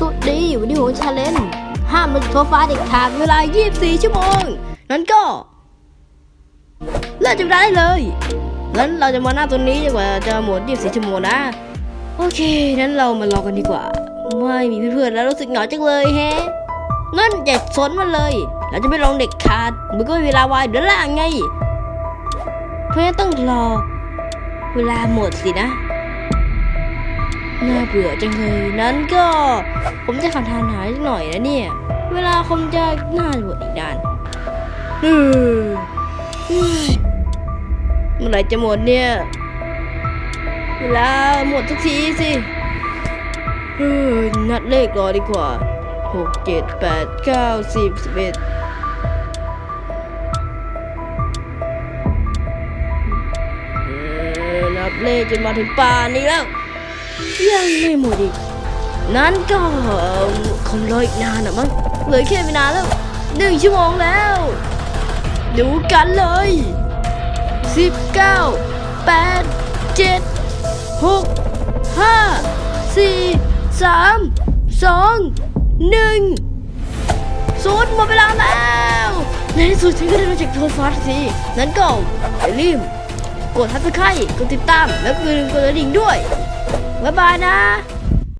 สวัสดีวันนี้ผมชาเลนจ์ห้ามลงโซฟาเด็กขาดเวลา 24 ชั่วโมง นั้นก็เริ่มจะได้เลยงั้นเราจะมาหน้าตรงนี้จนกว่าจะหมด 24 ชั่วโมงนะ โอเคนั้นเรามารอกันดีกว่า ไม่มีเพื่อนๆแล้วรู้สึกเหงาจังเลยแฮะนั่นอย่าสนมันเลย เราจะไม่ลงเด็กขาดมันก็มีเวลาวายเดี๋ยวล่างไง เพราะฉะนั้นต้องรอ เวลาหมดสินะ น่าเบื่อจังเลยนั้นก็ ผมจะขันทานหายหน่อยนะเนี่ย เวลาคงจะน่าหมดอีกนานเมื่อไหร่จะหมดเนี่ย เวลาหมดสักทีสิเฮ้ยนัดเลขรอดีกว่าหกเจ็ดแปดเก้าสิบสิบเอ็ดเออนับเลขจนมาถึงป่านนี้แล้ว ยังไม่หมดอีก นั้นก็คงรออีกนานนะมั้งเหลือแค่ไม่นานแล้วหนึ่งชั่วโมงแล้ว ดูกันเลยสิบเก้าแปดเจ็ดหกห้าสี่สามสองหนึ่งศูนย์หมดเวลาแล้วในที่สุดฉันก็ได้รู้จักโทรฟ้าสักทีนั้นก็อย่าลืมกดทับสไครต์กดติดตาม แล้วก็อย่าลืมกดกระดิ่งด้วย Baba na!